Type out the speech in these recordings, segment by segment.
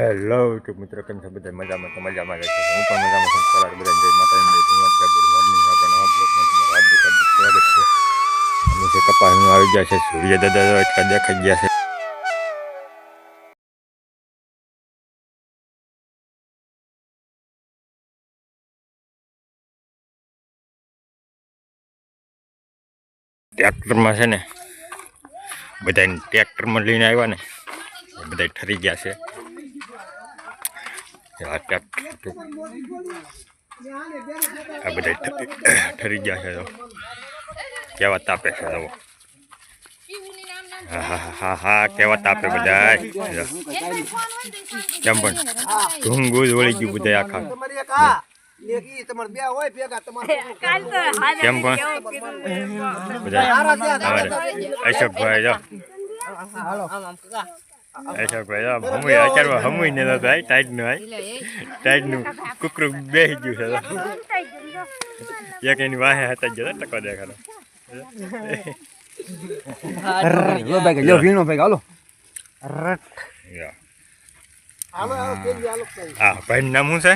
Hello તો મિત્રો, કેમ છો? બધા મજામાં? તો મજામાં રહેશે હું પણ મજામાં છું. સવાર બધા જય માતાજી, જય ગુડ મોર્નિંગ. આપણા નવા બ્લોગમાં તમારું હાર્દિક હાર્દિક સ્વાગત છે. અમે જે કપાસનું આવી ગયા છે, સૂર્ય દાદા એટલા દેખાઈ ગયા છે. ટ્રેક્ટરમાં છે ને બધાને ટ્રેક્ટરમાં લઈને આવ્યા ને બધા ઠરી ગયા છે. આ બધા ઠરી- ઠરી ગયા છે કેવા તાપે છે તો હા હા હા હા હા કેવા તાપે બધા કેમ પણ? વળી ગયું બધા આખા. તમારી એક આ એક ઈ તમારે બે હોય ભેગા તમારે કેમ પણ? બધા અશોકભાઈ જો. અશોકભાઈ ભાઈ હમુય આચારમાં હમુય ને. તો ભાઈ ટાઈટનું ભાઈ ટાઈટનું કુકરું બેસી ગયું છે. એક એની વાહે હતા જતા ટકો દેખાડો. લો ભાઈ લો ભીણો ભાઈ હાલો. રટ. આ ભાઈ? નામ શું છે?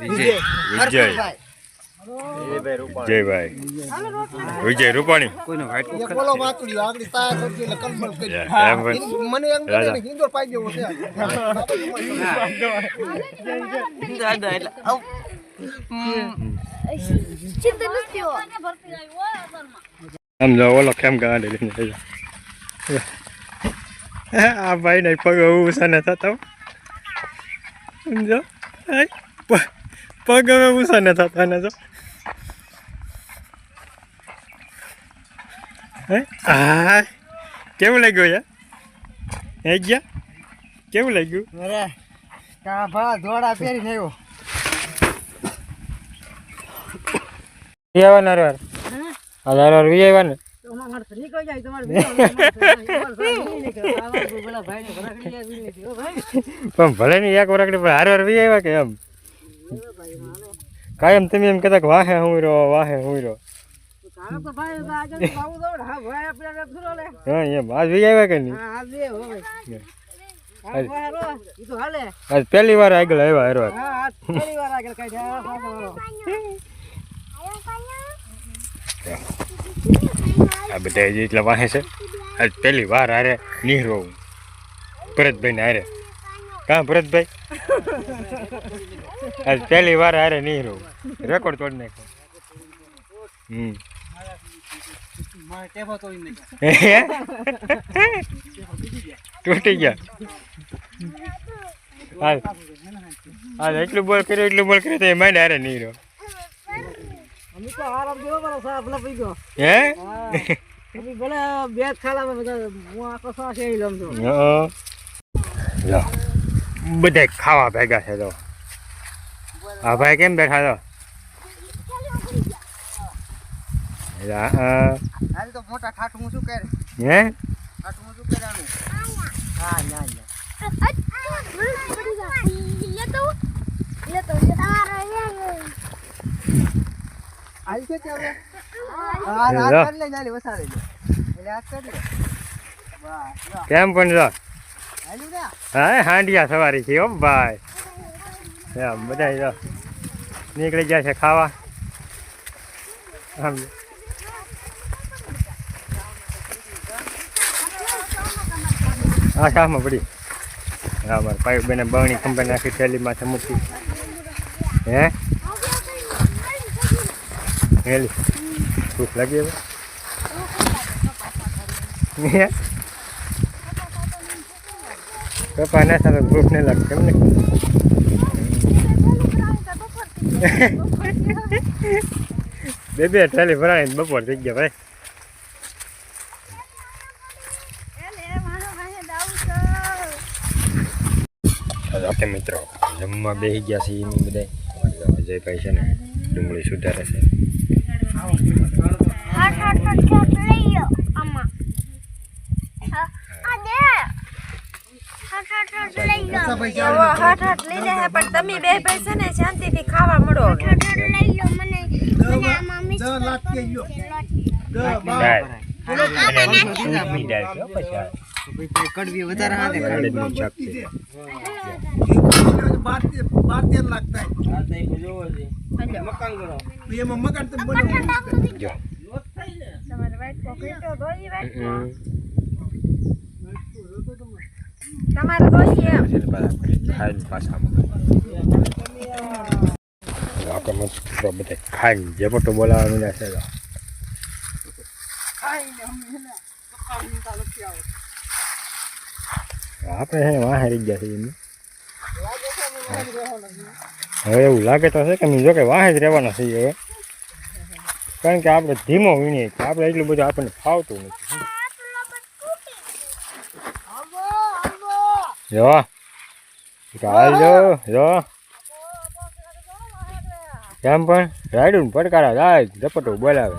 વિજય. વિજયભાઈ વિજય રૂપાણી. ઓલો કેમ ગાંડે આ ભાઈ ને પગ ઉસા ને થતા. સમજો? પગ હવે ઊંચા ને થતા ને જો. હે? કેવું લાગ્યું યાર? હે ગયા? કેવું લાગ્યું? અરે કા ભા ધોડા પહેરીને આવ્યો. આવવાના યાર હજાર વાર વી આવ્યા ને. પણ ભલે ની એક વરકડી પણ હાર વાર વી આવ્યા કે એમ? કાયમ તમે એમ કહેતા વાહે હું રહ્યો વાહે હું રહ્યો પહેલી વાર આગળ આવ્યા હાર વાર આ બધા જેટલા વાહે છે આજ પહેલી વાર હારે નીહરો હું. ભરતભાઈ ને હારે. કાં ભરતભાઈ? આજ પહેલી વાર હારે નીહરો રેકોર્ડ તોડી નાખ્યો. હમ. તૂટી ગયા. હાલ. હાલ એટલું બોલ કર્યું એટલું બોલ કર્યું તો એ માંડ હારે નીહરો હે? લો. બધા ખાવા ભેગા છે તો આ ભાઈ કેમ બેઠા છો? હાલ તો મોટા ઠાઠ હું શું કરે? હે? ઠાઠ હું શું કરવાનું હા ના ના. હા કેમ પણ જો હા હાંડિયા સવારી છે હો ભાઈ. બધા નીકળી ગયા છે ખાવા. આમ. આ શામાં પડી. હા મારે પાઇપ બેને બવણી ખંભે નાખી થેલીમાં મૂકી. હે? હેલી ભૂખ લાગી હવે? હે? પપ્પા ના સાથે ભૂખ નહીં લાગતી એમ ને બે થેલી ભરાણી બપોર થઈ ગયા ભાઈ. ઓકે મિત્રો જમવા બેસી ગયા છે એની બધા અજયભાઈ છે ને ડુંગળી સુધારે છે પણ તમે બે ભાઈ છે ને શાંતિથી ખાવા મળો. કડવી વધારે બાર બાર તેર લાખ થાય મકાન કરો. એમાં મકાન તો બને તમારે મસ્ત બધા ખાઈને જે મળ્યા છે આપણે છે વાહ હારી ગયા છે એમને. હવે એવું લાગે તો છે કે જો કે વાહ જ રહેવાના છીએ હવે. કારણ કે આપણે ધીમો વીણીએ છીએ. આપણે એટલું બધું આપણને ફાવતું નથી. જો. હાલો જો. કેમ પણ? રાયડું પડકારા જાય, ઝપટું બોલાવે.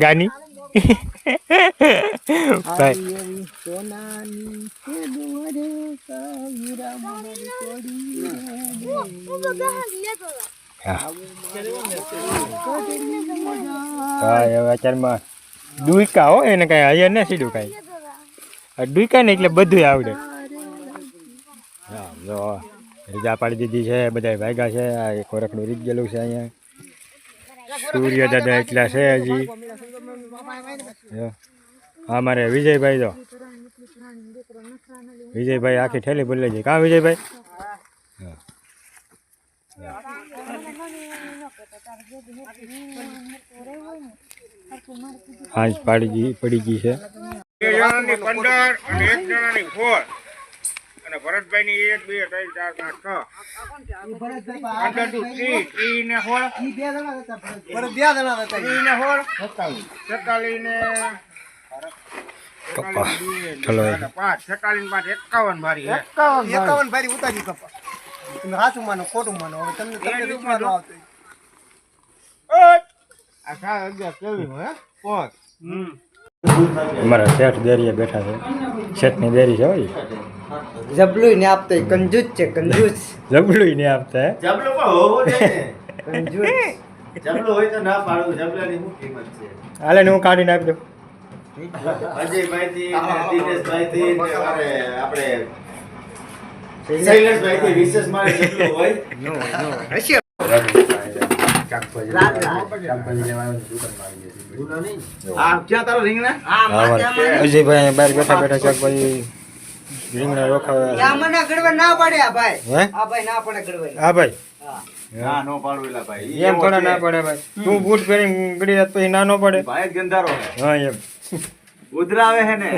ગાની? ડુઈકા હો, એને કાંઈ હૈયા ના સીધું કાંઈ. ડુઈકા ને એટલે બધું આવડે. જો રજા પાડી દીધી છે બધા ભાગ્યા છે, આ એક વરખનું રીત ગયેલું છે અહીંયા. સૂર્ય દાદા એટલા છે હજી અમારે હા મારે વિજયભાઈ તો વિજયભાઈ આખી ઠેલી બોલે છે કાં વિજયભાઈ હા. હાંજ પાડી ગઈ પડી ગઈ છે એક જણાની પંદર અને એક જણાની ફોર અને ભરતભાઈની એક બે ત્રણ ચાર પાંચ છ. પંદર દુ ત્રીસ ત્રીસ ને ત્રીસ ને ને કપા ચલો. પાંચ. પાંચ એકાવન મારી. એકાવન ભારી ઉતારી કપા તમે સાચું માનો ખોટું માનો હવે તમને તમને ન આવતું સાત અગિયાર ચોવીસ હે? પાંચ અમારા શેઠ દેરીએ બેઠા છે. શેઠની દેરી છે ભાઈ જબલું ને આપતો કંજૂસ છે કંજૂસ. જબલું ને આપતા જબલો પણ હોવો જોઈએ. કંજૂસ. જબલો હોય તો ના પાડવું જબલાની શું કિંમત છે? હાલે ને હું કાઢીને આપી દઉં. અજયભાઈથી ને દિનેશભાઈથી ને મારે આપણે શૈલેષભાઈથી વિશેષ મારે જબલું હોય. આ ક્યાં તારો અજયભાઈ બહાર બેઠા બેઠા શાકભાજી રીંગણા રોખાવે આ મને ગળવા ના પડે આ ભાઈ. હે? આ ભાઈ ના પડે ગળવા હા. ભાઈ ના નો પાડવેલા ભાઈ. એમ થોડા ના પડે ભાઈ. તું બૂટ પહેરી ગળી જાત પછી ના નો પડે. ભાઈ ગંધારો હા એમ. ઉધરાવે હે ને.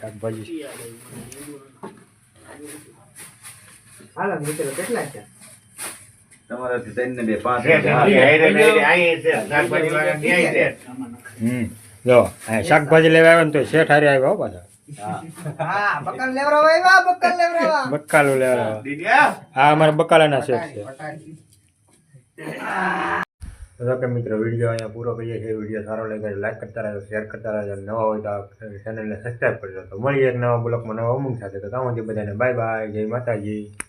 શાકભાજી હાલો મિત્રો કેટલા છે? તમારાથી ત્રણ. ને બે પાંચ શાકભાજી લેવા આવ્યો ને તો શેઠ હારે આવ્યો હો પાછા. હા. બકલ લેવરાવા આવ્યા બકાલ લેવરાવા બક્કાલું લેવા આવ્યા. દીદિયા અમારા બકાલાના શેઠ છે. તો કે મિત્રો વીડિયો અહીંયા પૂરો કરીએ છીએ. વીડિયો સારો લાગે લાઈક કરતા રહેજો શેર કરતા રહેજો. નવા હોય તો ચેનલને સબસ્ક્રાઈબ કરજો. તો મળીએ એક નવા બ્લોગમાં નવા અમુક સાથે. તો ત્યાં બધાને બાય બાય જય માતાજી.